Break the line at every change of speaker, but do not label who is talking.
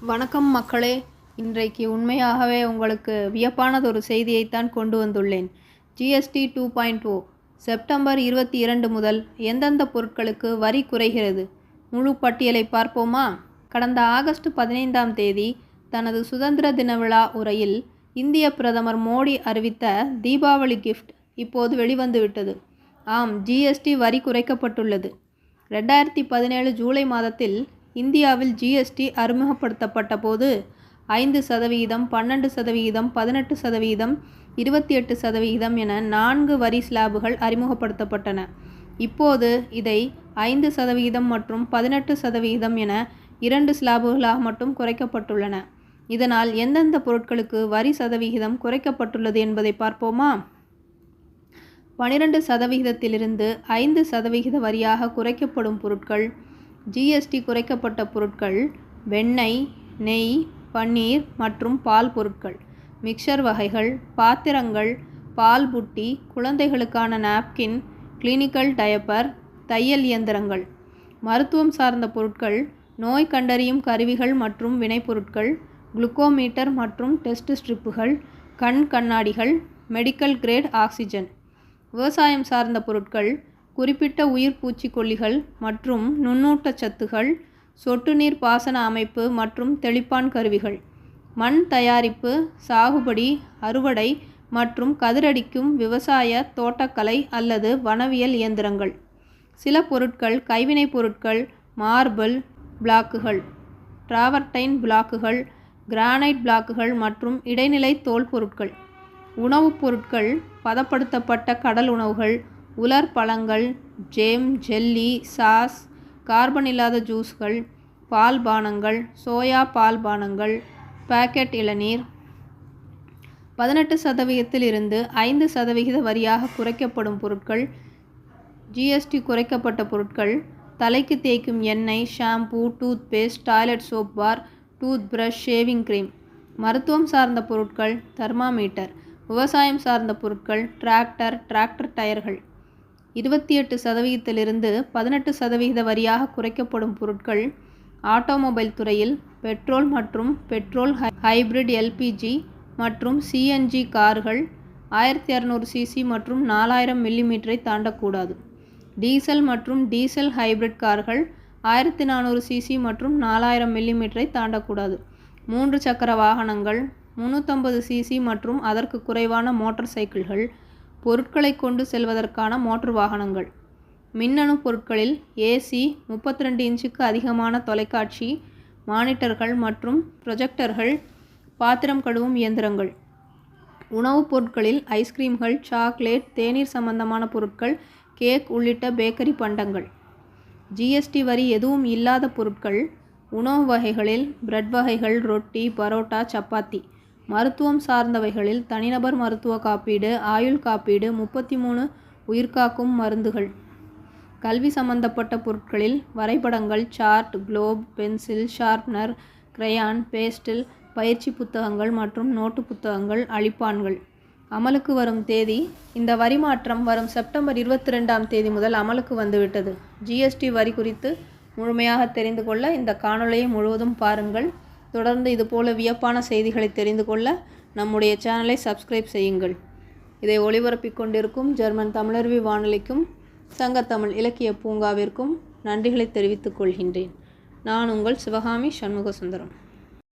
வணக்கம் மக்களே. இன்றைக்கு உண்மையாகவே உங்களுக்கு வியப்பானதொரு செய்தியைத்தான் கொண்டு வந்துள்ளேன். GST two point O September இருபத்தி இரண்டு முதல் எந்தெந்த பொருட்களுக்கு வரி குறைகிறது? முழு பட்டியலை பார்ப்போமா? கடந்த ஆகஸ்ட் பதினைந்தாம் தேதி தனது சுதந்திர தின விழா உரையில் இந்திய பிரதமர் மோடி அறிவித்த தீபாவளி கிஃப்ட் இப்போது வெளிவந்துவிட்டது. ஆம் ஜிஎஸ்டி வரி குறைக்கப்பட்டுள்ளது. ரெண்டாயிரத்தி பதினேழு ஜூலை மாதத்தில் இந்தியாவில் ஜிஎஸ்டி அறிமுகப்படுத்தப்பட்ட போது ஐந்து சதவிகிதம் பன்னெண்டு சதவிகிதம் பதினெட்டு சதவிகிதம் இருபத்தி எட்டு சதவிகிதம் என நான்கு வரி ஸ்லாபுகள் அறிமுகப்படுத்தப்பட்டன. இப்போது இதை ஐந்து சதவிகிதம் மற்றும் பதினெட்டு சதவிகிதம் என இரண்டு ஸ்லாபுகளாக மட்டும் குறைக்கப்பட்டுள்ளன. இதனால் எந்தெந்த பொருட்களுக்கு வரி சதவிகிதம் குறைக்கப்பட்டுள்ளது என்பதை பார்ப்போமா? பனிரெண்டு சதவிகிதத்திலிருந்து ஐந்து சதவிகித வரியாக குறைக்கப்படும் பொருட்கள் ஜிஎஸ்டி குறைக்கப்பட்ட பொருட்கள் வெண்ணெய் நெய் பன்னீர் மற்றும் பால் பொருட்கள். மிக்சர் வகைகள் பாத்திரங்கள் பால் புட்டி குழந்தைகளுக்கான நாப்கின் கிளினிக்கல் டயப்பர் தையல் இயந்திரங்கள். மருத்துவம் சார்ந்த பொருட்கள் நோய் கண்டறியும் கருவிகள் மற்றும் வினைப்பொருட்கள் குளுக்கோமீட்டர் மற்றும் டெஸ்ட் ஸ்ட்ரிப்புகள் கண் கண்ணாடிகள் மெடிக்கல் கிரேட் ஆக்சிஜன். விவசாயம் சார்ந்த பொருட்கள் குறிப்பிட்ட உயிர் பூச்சிக்கொல்லிகள் மற்றும் நுண்ணூட்டச்சத்துகள் சொட்டு நீர் பாசன அமைப்பு மற்றும் தெளிப்பான் கருவிகள் மண் தயாரிப்பு சாகுபடி அறுவடை மற்றும் கதிரடிக்கும் விவசாய தோட்டக்கலை அல்லது வனவியல் இயந்திரங்கள். சில பொருட்கள் கைவினைப் பொருட்கள் மார்பிள் பிளாக்குகள் டிராவர்டைன் பிளாக்குகள் கிரானைட் பிளாக்குகள் மற்றும் இடைநிலை தோல் பொருட்கள். உணவுப் பொருட்கள் பதப்படுத்தப்பட்ட கடல் உணவுகள் உலர் பழங்கள் ஜேம் ஜெல்லி சாஸ் கார்பன் இல்லாத ஜூஸ்கள் பால் பானங்கள் சோயா பால் பானங்கள் பாக்கெட் இளநீர். பதினெட்டு சதவிகிதத்தில் இருந்து ஐந்து சதவிகித வரியாக குறைக்கப்படும் பொருட்கள் ஜிஎஸ்டி குறைக்கப்பட்ட பொருட்கள் தலைக்கு தேய்க்கும் எண்ணெய் shampoo toothpaste toilet soap bar toothbrush shaving cream. மருத்துவம் சார்ந்த பொருட்கள் தெர்மாமீட்டர். விவசாயம் சார்ந்த பொருட்கள் டிராக்டர் டிராக்டர் டயர்கள். இருபத்தி எட்டு சதவிகிதத்திலிருந்து பதினெட்டு சதவிகித வரியாக குறைக்கப்படும் பொருட்கள் ஆட்டோமொபைல் துறையில் பெட்ரோல் மற்றும் பெட்ரோல் ஹைபிரிட் எல்பிஜி மற்றும் சிஎன்ஜி கார்கள் ஆயிரத்தி இரநூறு சிசி மற்றும் நாலாயிரம் மில்லிமீட்டரை தாண்டக்கூடாது. டீசல் மற்றும் டீசல் ஹைபிரிட் கார்கள் ஆயிரத்தி நானூறு சிசி மற்றும் நாலாயிரம் மில்லிமீட்டரை தாண்டக்கூடாது. மூன்று சக்கர வாகனங்கள் முந்நூற்றம்பது சிசி மற்றும் அதற்கு குறைவான மோட்டார் சைக்கிள்கள் பொருட்களை கொண்டு செல்வதற்கான மோட்டார் வாகனங்கள். மின்னணு பொருட்களில் ஏசி முப்பத்தி ரெண்டு இன்ச்சுக்கு அதிகமான தொலைக்காட்சி மானிட்டர்கள் மற்றும் ப்ரொஜெக்டர்கள் பாத்திரம் கழுவும் இயந்திரங்கள். உணவுப் பொருட்களில் ஐஸ்கிரீம்கள் சாக்லேட் தேநீர் சம்பந்தமான பொருட்கள் கேக் உள்ளிட்ட பேக்கரி பண்டங்கள். ஜிஎஸ்டி வரி எதுவும் இல்லாத பொருட்கள் உணவு வகைகளில் பிரெட் வகைகள் ரொட்டி பரோட்டா சப்பாத்தி. மருத்துவம் சார்ந்தவைகளில் தனிநபர் மருத்துவ காப்பீடு ஆயுள் காப்பீடு முப்பத்தி மூணு உயிர்காக்கும் மருந்துகள். கல்வி சம்பந்தப்பட்ட பொருட்களில் வரைபடங்கள் chart globe pencil sharpener crayon pastel பயிற்சி புத்தகங்கள் மற்றும் நோட்டு புத்தகங்கள் அளிப்பான்கள் அமலுக்கு வரும் தேதி இந்த வரி மாற்றம் வரும் செப்டம்பர் இருபத்தி ரெண்டாம் தேதி முதல் அமலுக்கு வந்துவிட்டது. ஜிஎஸ்டி வரி குறித்து முழுமையாக தெரிந்து கொள்ள இந்த காணொளியை முழுவதும் பாருங்கள். தொடர்ந்து இதுபோல வியப்பான செய்திகளை தெரிந்து கொள்ள நம்முடைய சேனலை சப்ஸ்கிரைப் செய்யுங்கள். இதை ஒளிபரப்பிக் கொண்டிருக்கும் ஜெர்மன் தமிழருவி வானொலிக்கும் சங்கத்தமிழ் இலக்கிய பூங்காவிற்கும் நன்றிகளை தெரிவித்துக் கொள்கின்றேன். நான் உங்கள் சிவகாமி சண்முக சுந்தரம்